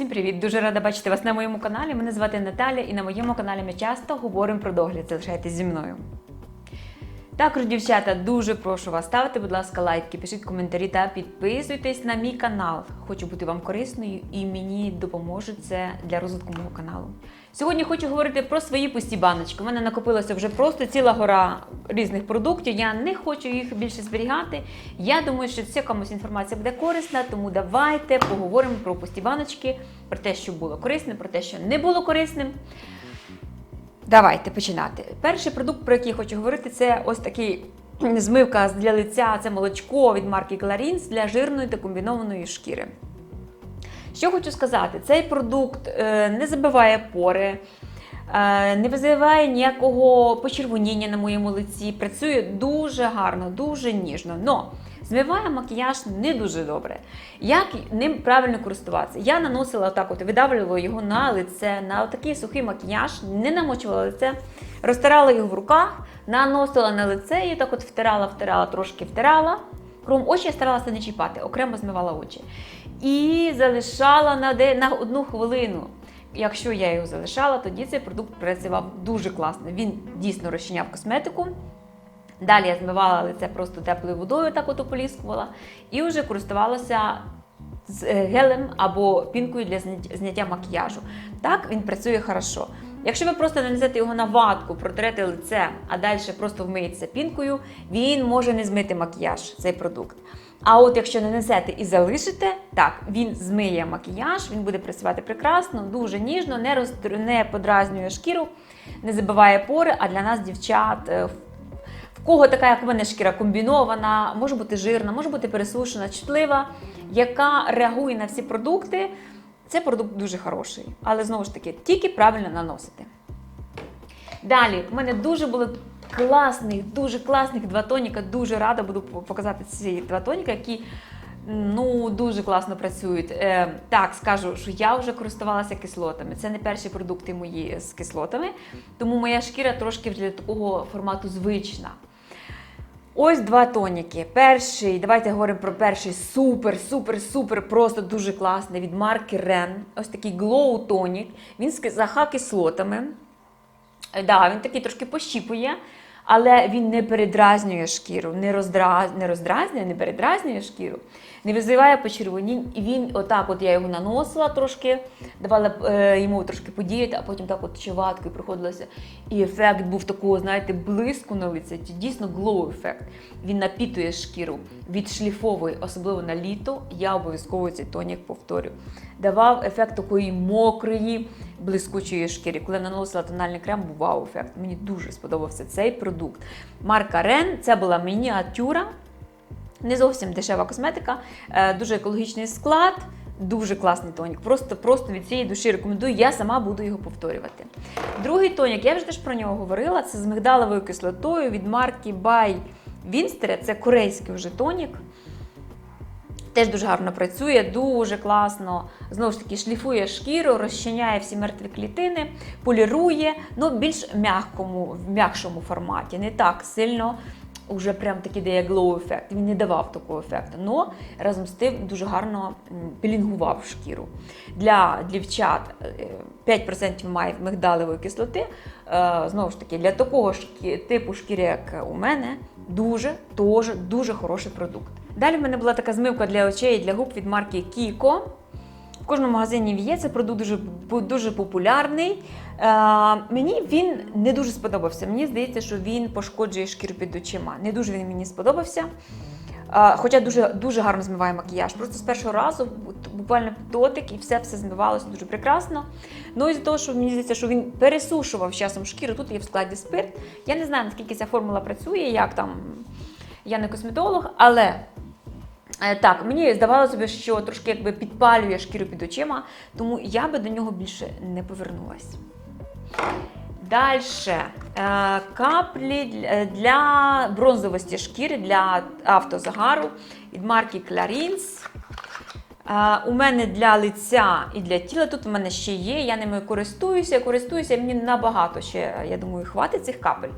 Всім привіт! Дуже рада бачити вас на моєму каналі. Мене звати Наталя, і на моєму каналі ми часто говоримо про догляд. Залишайтесь зі мною. Також, дівчата, дуже прошу вас ставити, будь ласка, лайки, пишіть коментарі та підписуйтесь на мій канал. Хочу бути вам корисною і мені допоможе це для розвитку мого каналу. Сьогодні хочу говорити про свої пусті баночки. У мене накопилося вже просто ціла гора різних продуктів. Я не хочу їх більше зберігати. Я думаю, що ця комусь інформація буде корисна, тому давайте поговоримо про пусті баночки, про те, що було корисне, про те, що не було корисним. Давайте починати. Перший продукт, про який я хочу говорити, це ось такий змивка для лиця, це молочко від марки Clarins для жирної та комбінованої шкіри. Що хочу сказати, цей продукт е, не забиває пори, е, не визиває ніякого почервоніння на моєму лиці, працює дуже гарно, дуже ніжно. Но змиває макіяж не дуже добре. Як ним правильно користуватися? Я наносила отак, от видавлювала його на лице, на такий сухий макіяж, не намочувала лице, розтирала його в руках, наносила на лице і так от втирала, втирала, трошки втирала. Крім очі я старалася не чіпати, окремо змивала очі. І залишала на, де, на одну хвилину. Якщо я його залишала, тоді цей продукт працював дуже класно. Він дійсно розчиняв косметику. Далі я змивала лице просто теплою водою, так от ополіскувала, і вже користувалася з е, гелем або пінкою для зняття- макіяжу. Так він працює хорошо. Якщо ви просто нанесете його на ватку, протрете лице, а далі просто вмиєтеся пінкою, він може не змити макіяж, цей продукт. А от якщо нанесете і залишите, так, він змиє макіяж, він буде працювати прекрасно, дуже ніжно, не, роздр... не подразнює шкіру, не забиває пори, а для нас, дівчат, е, в кого така, як у мене шкіра комбінована, може бути жирна, може бути пересушена, чутлива, яка реагує на всі продукти. Це продукт дуже хороший, але знову ж таки, тільки правильно наносити. Далі, у мене дуже були класних, дуже класних два тоніка. Дуже рада буду показати ці два тоніка, які ну, дуже класно працюють. Е, так, скажу, що я вже користувалася кислотами. Це не перші продукти мої з кислотами, тому моя шкіра трошки для такого формату звична. Ось два тоніки. Перший, давайте говоримо про перший супер, супер, супер, просто дуже класний від марки Ren. Ось такий Glow тонік. Він з кислотами. Е, Да, він такий трошки пощіпує, але він не передразнює шкіру, не, роздразнює, не роздразнює, не передразнює шкіру, не визиває почервонінь. І він, отак, от я його наносила трошки, давала е, йому трошки подіяти, а потім так от чеваткою проходилася. І ефект був такого, знаєте, блиску на лиці. Дійсно глоу ефект. Він напітує шкіру, відшліфовує, особливо на літо. Я обов'язково цей тонік повторю. Давав ефект такої мокрої, блискучої шкіри. Коли наносила тональний крем, був вау-ефект. Мені дуже сподобався цей продукт. Марка Ren, це була мініатюра. Не зовсім дешева косметика, е, дуже екологічний склад, дуже класний тонік. Просто, просто від цієї душі рекомендую. Я сама буду його повторювати. Другий тонік, я вже теж про нього говорила. Це з мигдаловою кислотою від марки By Winster. Це корейський вже тонік. Теж дуже гарно працює, дуже класно. Знову ж таки, шліфує шкіру, розчиняє всі мертві клітини, полірує, ну більш м'якому, в м'якшому форматі, не так сильно. Уже прям такий дає glow ефект. Він не давав такого ефекту. Но разом з тим дуже гарно пілінгував шкіру. Для дівчат е, 5% має мигдалевої кислоти. Е, Знову ж таки, для такого типу шкіри, як у мене, дуже, дуже, дуже хороший продукт. Далі в мене була така змивка для очей і для губ від марки Kiko. Кожному магазині є, це продукт дуже, дуже популярний. Е, мені він не дуже сподобався. Мені здається, що він пошкоджує шкіру під очима. Не дуже він мені сподобався. Е, хоча дуже, дуже гарно змиває макіяж. Просто з першого разу буквально дотик і все все змивалося дуже прекрасно. Ну і з того, що мені здається, що він пересушував часом шкіру, тут є в складі спирт. Я не знаю, наскільки ця формула працює, як там. Я не косметолог, але Так, мені здавалося що трошки якби підпалює шкіру під очима, тому я би до нього більше не повернулась. Далі каплі для- для бронзовості шкіри для автозагару від марки Clarins. Е, У мене для лиця і для тіла тут у мене ще є. Я ними користуюся, користуюся, мені набагато ще, я думаю, хватить цих капель.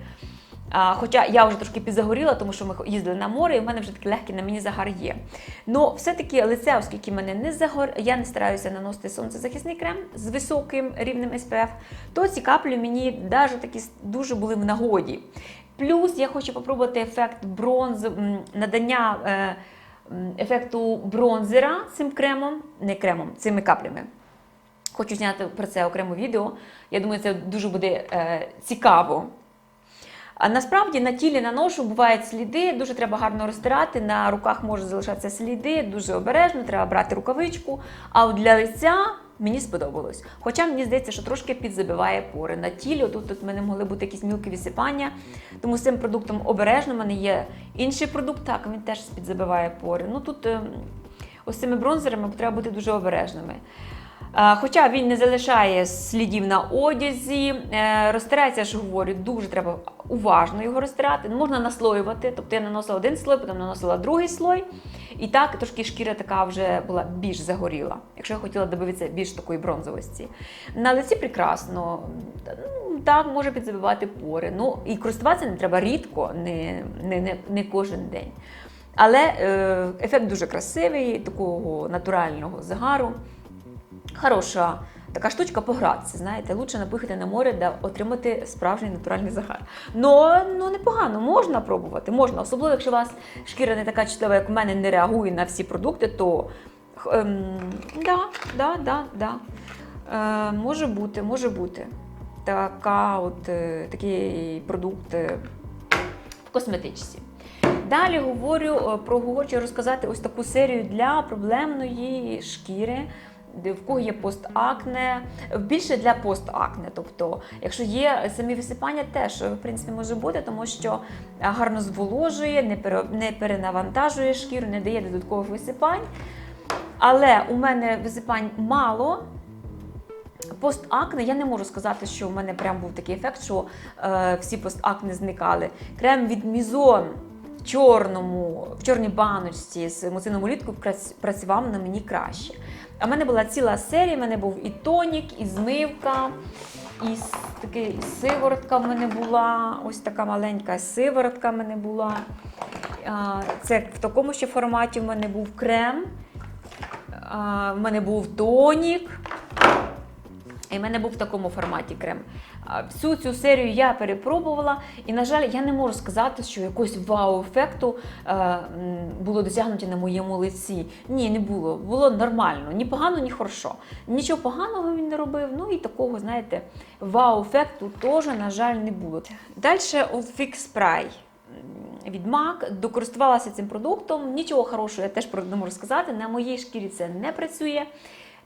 Хоча я вже трошки підзагоріла, тому що ми їздили на море, і в мене вже такий легкий на мені загар є. Ну, все-таки лице, оскільки мене не загор, я не стараюся наносити сонцезахисний крем з високим рівнем SPF, то ці каплі мені навіть такі дуже були в нагоді. Плюс я хочу попробувати ефект бронз, надання е, ефекту бронзера цим кремом, не кремом, цими каплями. Хочу зняти про це окреме відео. Я думаю, це дуже буде е, цікаво. А насправді на тілі наношу бувають сліди, дуже треба гарно розтирати. На руках можуть залишатися сліди, дуже обережно, треба брати рукавичку. А от для лиця мені сподобалось. Хоча мені здається, що трошки підзабиває пори. На тілі тут, тут в мене могли бути якісь мілкі висипання. Тому з цим продуктом обережно. У мене є інший продукт, так, він теж підзабиває пори. Ну тут ем, ось цими бронзерами треба бути дуже обережними. А, Хоча він не залишає слідів на одязі, е, розтирається, ж говорю, дуже треба уважно його розтирати. Можна наслоювати. Тобто я наносила один слой, потім наносила другий слой. І так трошки шкіра така вже була більш загоріла, якщо я хотіла добитися більш такої бронзовості. На лиці прекрасно, ну, так, може підзабивати пори. Ну і користуватися не треба рідко, не, не, не, не кожен день. Але е, ефект дуже красивий, такого натурального загару. Хороша така штучка погратися, знаєте, лучше напихати на море, де отримати справжній натуральний загар. Ну, ну непогано, можна пробувати, можна. Особливо, якщо у вас шкіра не така чутлива, як у мене, не реагує на всі продукти, то ем, да, да, да, да. Е, може бути, може бути. Така от, е, такий продукт е, в косметичці. Далі говорю е, про хочу розказати ось таку серію для проблемної шкіри. В кого є постакне, більше для постакне. Тобто, якщо є самі висипання, теж в принципі може бути, тому що е, гарно зволожує, не перенавантажує шкіру, не дає додаткових висипань. Але у мене висипань мало. Постакне, я не можу сказати, що в мене прям був такий ефект, що е, всі постакне зникали. Крем від Мізон в чорному, в чорній баночці з муцином улітку працював на мені краще. А в мене була ціла серія, в мене був і тонік, і змивка, і такий сиворотка в мене була. Ось така маленька сиворотка в мене була. Це в такому ще форматі в мене був крем. В мене був тонік. І в мене був в такому форматі крем. Всю цю серію я перепробувала, і, на жаль, я не можу сказати, що якогось вау-ефекту е, було досягнуто на моєму лиці. Ні, не було. Було нормально, ні погано, ні хорошо. Нічого поганого він не робив. Ну і такого, знаєте, вау-ефекту теж, на жаль, не було. Далі Fix Spray від MAC, докористувалася цим продуктом. Нічого хорошого я теж не можу сказати. На моїй шкірі це не працює.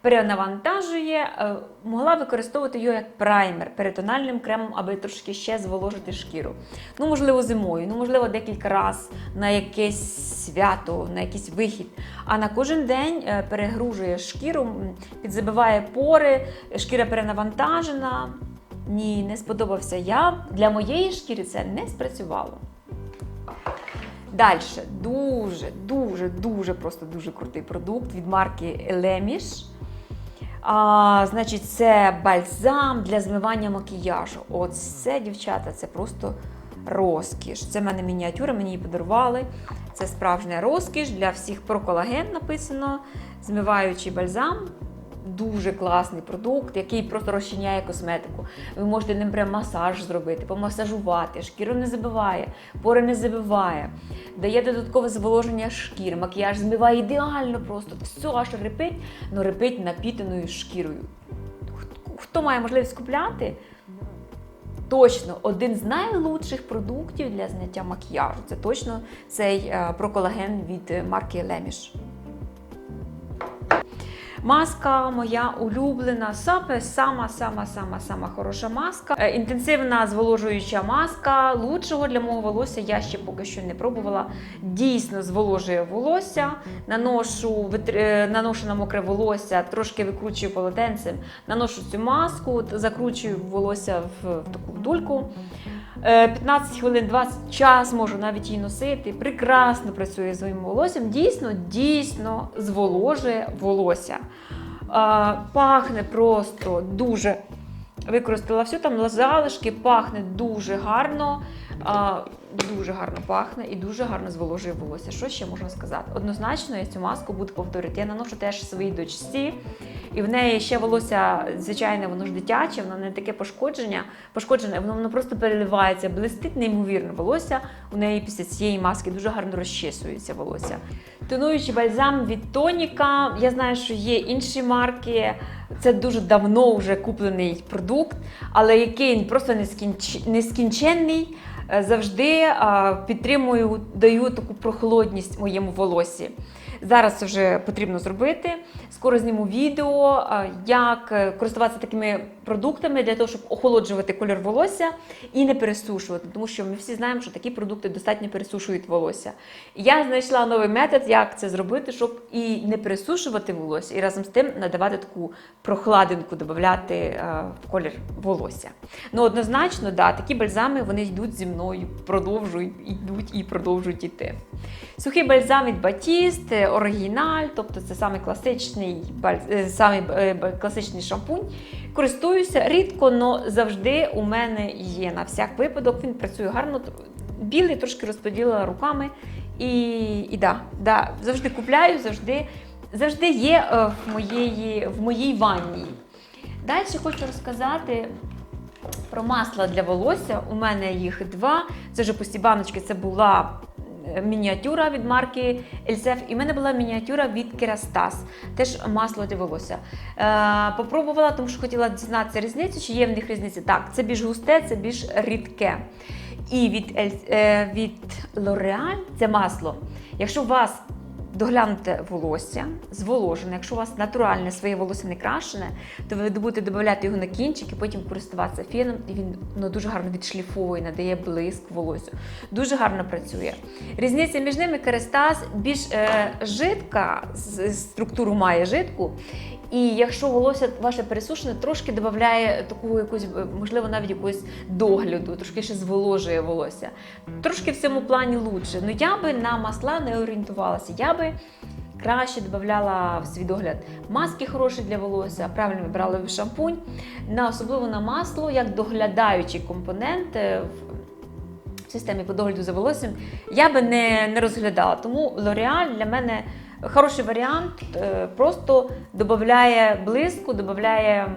Перенавантажує, Е, могла використовувати його як праймер перитональним кремом, аби трошки ще зволожити шкіру. Ну, можливо, зимою, ну, можливо, декілька разів на якесь свято, на якийсь вихід. А на кожен день е, перегружує шкіру, підзабиває пори, шкіра перенавантажена. Ні, не сподобався я. Для моєї шкіри це не спрацювало. Далі дуже, дуже, дуже просто дуже крутий продукт від марки Елеміш. А, значить, це бальзам для змивання макіяжу. От це, дівчата, це просто розкіш. Це в мене мініатюра, мені її подарували. Це справжня розкіш для всіх про колаген написано. Змиваючий бальзам. Дуже класний продукт, який просто розчиняє косметику. Ви можете ним прям масаж зробити, помасажувати, шкіру не забиває, пори не забиває, дає додаткове зволоження шкіри, макіяж змиває ідеально просто. Все аж репить, але репить напітаною шкірою. Хто- має можливість купляти? Точно один з найлучших продуктів для зняття макіяжу. Це точно цей е, проколаген від марки Леміш. Маска моя улюблена, саме сама сама сама сама хороша маска. Е, Інтенсивна зволожуюча маска. Лучшого для мого волосся я ще поки що не пробувала. Дійсно зволожує волосся. Наношу е, наношу на мокре волосся, трошки викручую полотенцем, наношу цю маску, закручую волосся в таку дульку. Е, 15 хвилин, 20 час можу навіть її носити. Прекрасно працює з моїм волоссям. Дійсно, дійсно зволожує волосся. Е, Пахне просто дуже. Використала все там залишки, пахне дуже гарно. А, дуже гарно пахне і дуже гарно зволожує волосся. Що ще можна сказати? Однозначно, я цю маску буду повторити. Я наношу теж своїй дочці, і в неї ще волосся, звичайне, воно ж дитяче, воно не таке пошкодження, пошкоджене, воно, воно просто переливається, блистить неймовірно волосся. У неї після цієї маски дуже гарно розчісується волосся. Тонуючий бальзам від Тоніка. Я знаю, що є інші марки. Це дуже давно вже куплений продукт, але який просто нескінч... нескінченний. Е, Завжди е, підтримую, даю таку прохолодність моєму волосі. Зараз це вже потрібно зробити. Скоро зніму відео, е, як користуватися такими продуктами для того, щоб охолоджувати колір волосся і не пересушувати, тому що ми всі знаємо, що такі продукти достатньо пересушують волосся. Я знайшла новий метод, як це зробити, щоб і не пересушувати волосся, і разом з тим надавати таку прохладинку, додати е, в колір волосся. Ну, однозначно, да, такі бальзами вони йдуть зі мною, продовжують, йдуть і продовжують йти. Сухий бальзам від Batiste, оригіналь, тобто це самий класичний, е, самий е, класичний шампунь. Користуюся рідко, але завжди у мене є на всяк випадок. Він працює гарно, білий, трошки розподілила руками. І, і да, да, завжди купляю, завжди, завжди є е, в, моєї, в моїй ванні. Далі хочу розказати про масло для волосся. У мене їх два. Це вже пусті баночки. Це була мініатюра від марки Ельсеф. І в мене була мініатюра від Керастас. Теж масло для волосся. Е, попробувала, тому що хотіла дізнатися різницю, чи є в них різниця. Так, це більш густе, це більш рідке. І від, е, від L'Oreal це масло. Якщо у вас доглянуте волосся, зволожене, якщо у вас натуральне своє волосся не крашене, то ви будете додавати його на кінчик і потім користуватися феном, і він ну, дуже гарно відшліфовує, надає блиск волосю. Дуже гарно працює. Різниця між ними Керестас більш е, жидка, структуру має жидку. І якщо волосся ваше пересушене, трошки додає таку якусь, можливо, навіть якогось догляду, трошки ще зволожує волосся. Трошки в цьому плані лучше. Ну я би на масла не орієнтувалася. Я би краще додавала в свій догляд маски хороші для волосся, правильно вибрала шампунь, на особливо на масло, як доглядаючий компонент. е, в системі по догляду за волоссям я би не, не розглядала. Тому L'Oreal для мене хороший варіант, е, просто додає блиску, додає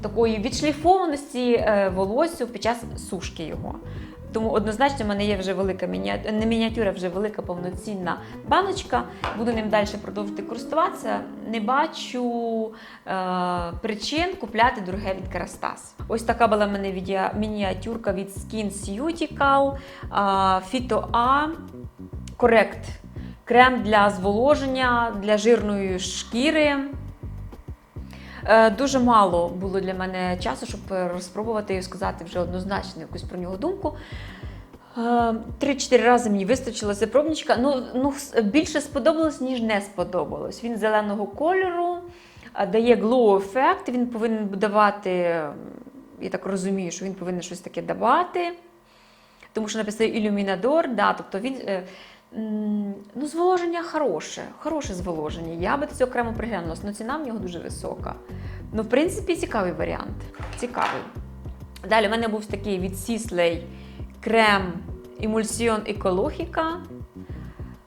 такої відшліфованості е, волосю під час сушки його. Тому однозначно в мене є вже велика мініатюра, не мініатюра, вже велика повноцінна баночка. Буду ним далі продовжувати користуватися. Не бачу е, причин купляти дороге від Kerastase. Ось така була в мене мініатюрка від Skin Ceutical е, Phyto A Correct. Крем для зволоження, для жирної шкіри. Е, Дуже мало було для мене часу, щоб розпробувати і сказати вже однозначно якусь про нього думку. Е, Три-чотири рази мені вистачило ця пробничка. Ну, ну, більше сподобалось, ніж не сподобалось. Він зеленого кольору, е, дає glow ефект. Він повинен давати, я так розумію, що він повинен щось таке давати. Тому що написано ілюмінадор, да, тобто він. Ну, зволоження хороше, хороше зволоження. Я би цього окремо приглянулася, але ціна в нього дуже висока. Ну, в принципі, цікавий варіант. Цікавий. Далі в мене був такий від Сіслей крем Емульсіон Ecologica.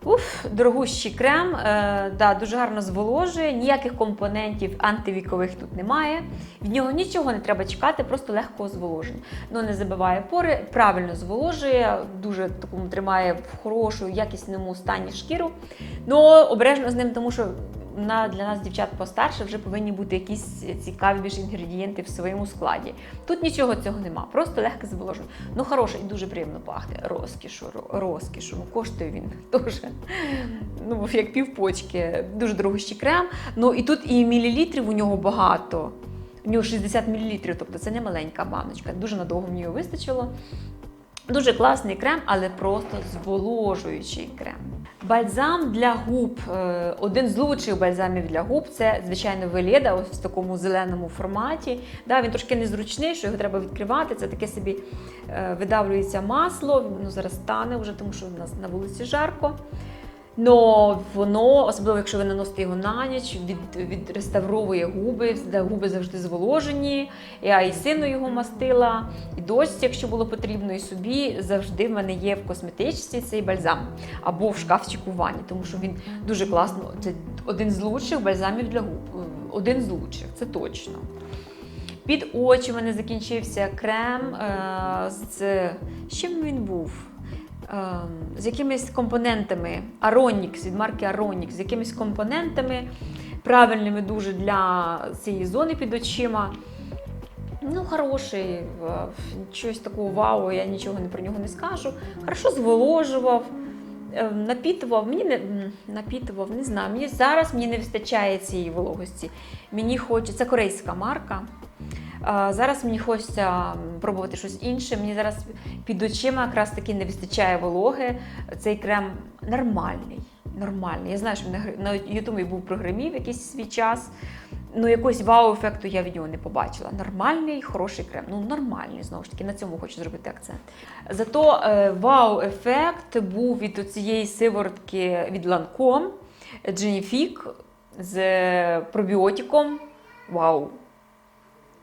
Уф, дорогущий крем, е, да, дуже гарно зволожує, ніяких компонентів антивікових тут немає. Від нього нічого не треба чекати, просто легкого зволоження. Ну не забиває пори, правильно зволожує, дуже такому тримає в хорошу, якісному стані шкіру. Ну обережно з ним, тому що на, для нас, дівчат постарше, вже повинні бути якісь цікаві більш інгредієнти в своєму складі. Тут нічого цього нема, просто легке зволоження. Ну, хороше і дуже приємно пахне. Розкішу, розкішу. Ну, коштує він дуже. Ну, як півпочки. Дуже дорогущий крем. Ну і тут і мілілітрів у нього багато. У нього 60 мл, тобто це не маленька баночка. Дуже надовго мені його вистачило. Дуже класний крем, але просто зволожуючий крем. Бальзам для губ. Е, Один з лучших бальзамів для губ це, звичайно, веліда, ось в такому зеленому форматі. Да, він трошки незручний, що його треба відкривати. Це таке собі е, видавлюється масло. Воно зараз стане вже, тому що в нас на вулиці жарко. Но воно, особливо якщо ви наносите його на ніч, від, відреставровує губи, де губи завжди зволожені. Я і сину його мастила, і досі, якщо було потрібно, і собі завжди в мене є в косметичці цей бальзам або в шкафчику в ванні, тому що він дуже класно. Це один з лучших бальзамів для губ. Один з лучших, це точно. Під очі в мене закінчився крем е, з чим він був? Е, з якимись компонентами Aronix, від марки Aronix, з якимись компонентами, правильними дуже для цієї зони під очима. Ну, хороший, е, щось такого вау, я нічого про нього не скажу. Хорошо зволожував, е, напітував, мені не напітував, не знаю. Мені зараз мені не вистачає цієї вологості. Мені хочеться, це корейська марка. Зараз мені хочеться пробувати щось інше. Мені зараз під очима якраз таки не вистачає вологи. Цей крем нормальний. Нормальний. Я знаю, що на Ютубі був програмів якийсь свій час. Ну, якогось вау-ефекту я від нього не побачила. Нормальний, хороший крем. Ну, нормальний, знову ж таки, на цьому хочу зробити акцент. Зато е, вау-ефект був від цієї сиворотки від Lancome Genifique з пробіотиком. Вау!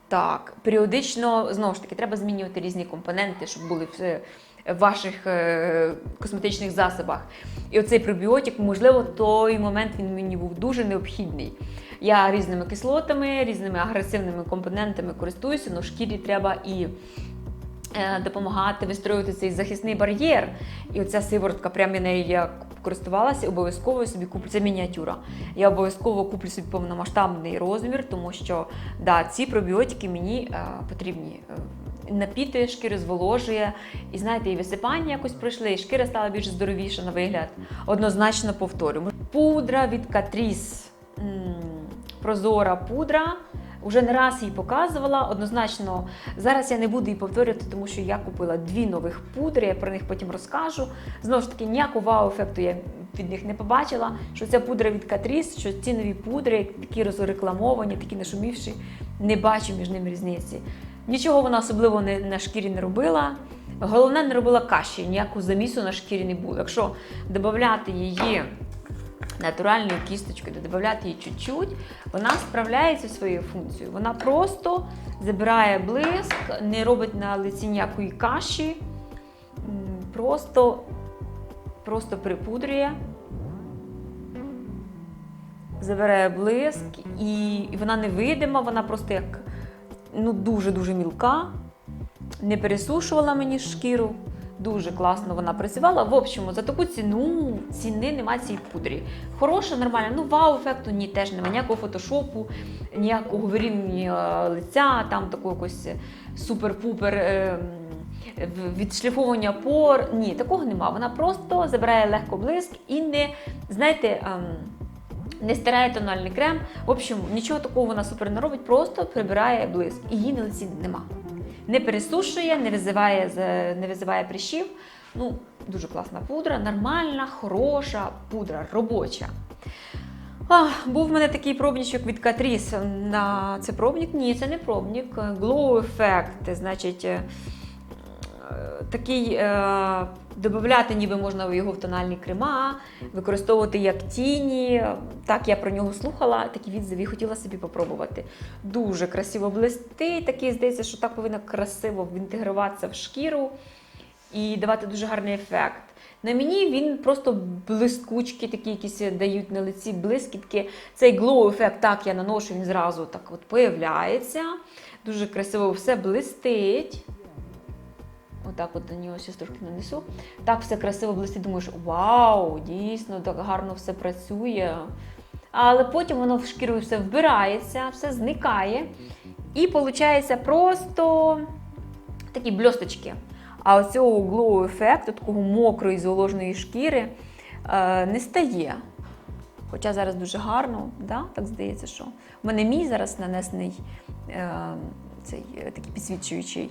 Так, періодично знову ж таки треба змінювати різні компоненти, щоб були в, в ваших е, косметичних засобах. І оцей пробіотик, можливо, той момент він мені був дуже необхідний. Я різними кислотами, різними агресивними компонентами користуюся, але шкірі треба і е, допомагати вистроювати цей захисний бар'єр. І оця сиворотка, прямо я нею я користувалася, обов'язково собі куплю. Це мініатюра. Я обов'язково куплю собі повномасштабний розмір, тому що да, ці пробіотики мені е, потрібні. Е, Напіти шкіру зволожує, і знаєте, і висипання якось пройшли, і шкіра стала більш здоровіша на вигляд. Однозначно повторю. Пудра від Catrice. Прозора пудра. Уже не раз її показувала. Однозначно, зараз я не буду її повторювати, тому що я купила дві нових пудри, я про них потім розкажу. Знову ж таки, ніякого вау-ефекту я від них не побачила. Що ця пудра від Catrice, що ці нові пудри, такі розрекламовані, такі нашумівші, не бачу між ними різниці. Нічого вона особливо не, на шкірі не робила. Головне, не робила каші, ніякого замісу на шкірі не було. Якщо додати її натуральною кісточкою, додати її чуть-чуть, вона справляється своєю функцією. Вона просто забирає блиск, не робить на лиці ніякої каші, просто, просто припудрює, забирає блиск, і, вона невидима, вона просто як ну, дуже-дуже мілка, не пересушувала мені шкіру. Дуже класно вона працювала. В общому, за таку ціну ціни нема цій пудрі. Хороша, нормальна. Ну, вау-ефекту ні, теж немає ніякого фотошопу, ніякого вирівнювання лиця, там такого якось супер-пупер е, відшліфовування пор. Ні, такого нема. Вона просто забирає легко блиск і не, знаєте, ем, не стирає тональний крем. В общем, нічого такого вона супер не робить, просто прибирає блиск. І її на лиці нема. Не пересушує, не визиває, не визиває прищів. Ну, дуже класна пудра, нормальна, хороша пудра, робоча. А, був в мене такий пробнічок від Катріс. На це пробник? Ні, це не пробник. Glow Effect. Значить, е, такий е, додати ніби можна його в тональні крема, використовувати як тіні. Так, я про нього слухала, такі відзиві хотіла собі попробувати. Дуже красиво блистить, такий здається, що так повинно красиво інтегруватися в шкіру і давати дуже гарний ефект. На мені він просто блискучки, такі якісь дають на лиці блискітки. Цей glow ефект, так я наношу, він зразу так от появляється. Дуже красиво все блистить. Отак от до нього ще нанесу. Так все красиво блистить, думаєш, вау, дійсно, так гарно все працює. Але потім воно в шкіру все вбирається, все зникає. І виходить просто такі бльосточки. А оцього glow ефекту, такого мокрої зволоженої шкіри, е, не стає. Хоча зараз дуже гарно, да? так здається, що. У мене мій зараз нанесений е, цей е, такий підсвічуючий,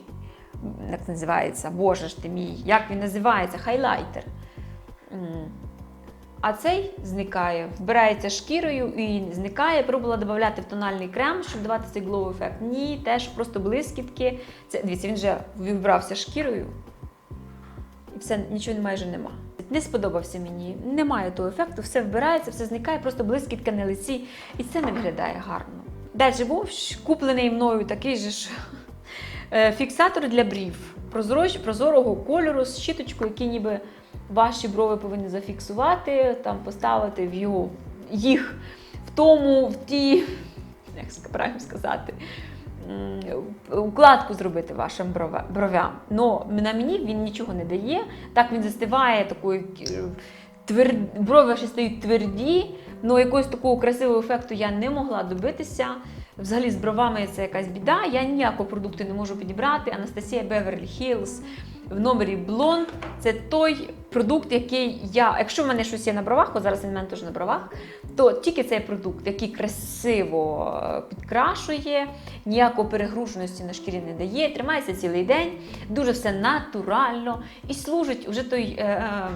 як називається, боже ж ти мій, як він називається? Хайлайтер. А цей зникає, вбирається шкірою і зникає. Пробувала додати в тональний крем, щоб давати цей glow ефект. Ні, теж просто блискітки. Це, дивіться, він вже вібрався шкірою. І все, нічого майже нема. не сподобався мені. Немає того ефекту, все вбирається, все зникає, просто блискітка на лиці, і це не виглядає гарно. Далі був куплений мною такий же ж фіксатор для брів прозоро- прозорого кольору з щіточкою, який ніби ваші брови повинні зафіксувати, там поставити в його їх в тому, в ті, як правильно сказати, укладку зробити вашим бровям. Но на мені він нічого не дає. Так він застиває такою е, твер... брови ваші стають тверді, але якогось такого красивого ефекту я не могла добитися. Взагалі з бровами це якась біда. Я ніякого продукту не можу підібрати. Анастасія Беверлі Хіллз в номері Blond – це той продукт, який я, якщо в мене щось є на бровах, от зараз він мене теж на бровах, то тільки цей продукт, який красиво е, підкрашує, ніякої перегруженості на шкірі не дає, тримається цілий день, дуже все натурально і служить уже той. Е, е,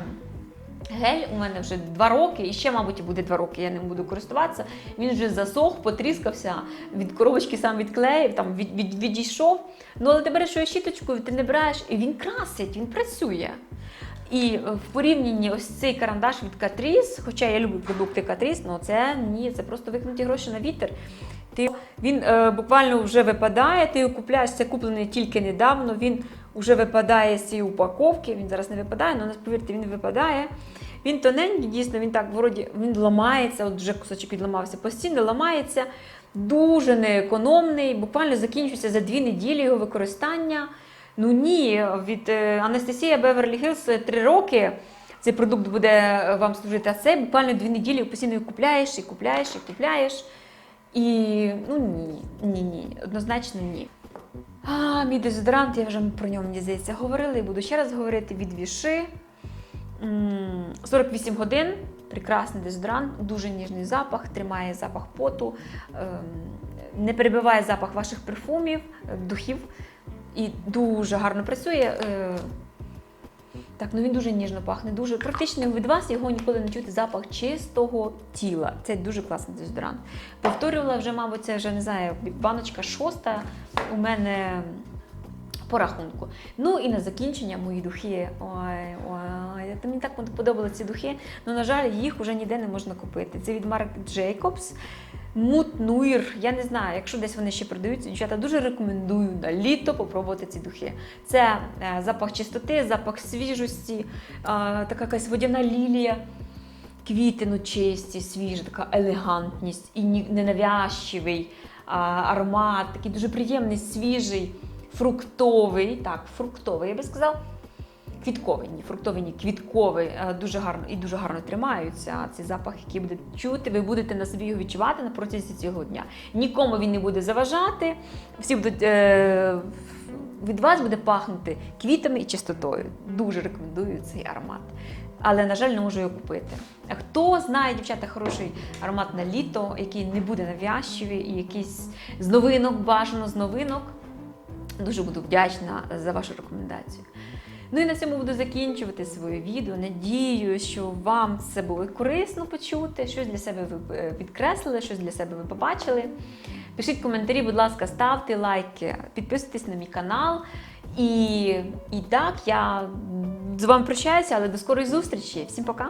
Гель у мене вже два роки, і ще, мабуть, буде два роки, я ним буду користуватися. Він вже засох, потріскався, від коробочки сам відклеїв, там від, від, відійшов. Ну, але ти береш його щіточкою, ти не береш, і він красить, він працює. І е, в порівнянні ось цей карандаш від Catrice, хоча я люблю продукти Catrice, але це ні, це просто викинуті гроші на вітер. Ти, він е, буквально вже випадає, ти його купляєш, це куплений тільки недавно, він вже випадає з цієї упаковки, він зараз не випадає, але повірте, він випадає. Він тоненький, дійсно, він так вроді він ламається, от вже кусочок відламався, постійно ламається, дуже неекономний, буквально закінчується за дві неділі його використання. Ну ні, від е, Анастасія Беверлі Хілс три роки цей продукт буде е, вам служити, а цей буквально дві неділі постійно його купляєш і купляєш і купляєш. І ну ні, ні, ні, однозначно ні. А, мій дезодорант, я вже про нього мені здається говорили і буду ще раз говорити від Віши. 48 годин. Прекрасний дезодорант, дуже ніжний запах, тримає запах поту, ем, не перебиває запах ваших парфумів, е, духів і дуже гарно працює. Так, ну він дуже ніжно пахне, дуже практично від вас його ніколи не чути запах чистого тіла. Це дуже класний дезодорант. Повторювала вже, мабуть, це вже не знаю, баночка шоста у мене по рахунку. Ну і на закінчення мої духи. Ой, ой, та мені так подобали ці духи. Ну, на жаль, їх вже ніде не можна купити. Це від Marc Jacobs. Мут Нуїр. Я не знаю, якщо десь вони ще продаються, дівчата дуже рекомендую на літо попробувати ці духи. Це е, запах чистоти, запах свіжості, е, така якась водяна лілія. Квіти ну, чисті, свіжі, така елегантність і ненавязчивий а, аромат, такий дуже приємний, свіжий, фруктовий. Так, фруктовий, я би сказала. Квітковий, ні, фруктовий, ні, квітковий, е, дуже гарно і дуже гарно тримаються. Ці запах, який буде чути, ви будете на собі його відчувати на протязі цього дня. Нікому він не буде заважати. Всі будуть е, від вас буде пахнути квітами і чистотою. Дуже рекомендую цей аромат. Але, на жаль, не можу його купити. А хто знає, дівчата, хороший аромат на літо, який не буде нав'язчивий і якийсь з новинок, бажано з новинок, дуже буду вдячна за вашу рекомендацію. Ну і на цьому буду закінчувати своє відео. Надію, що вам це було корисно почути, щось для себе ви е, підкреслили, щось для себе ви побачили. Пишіть коментарі, будь ласка, ставте лайки, підписуйтесь на мій канал. І, і так, я з вами прощаюся, але до скорої зустрічі. Всім пока!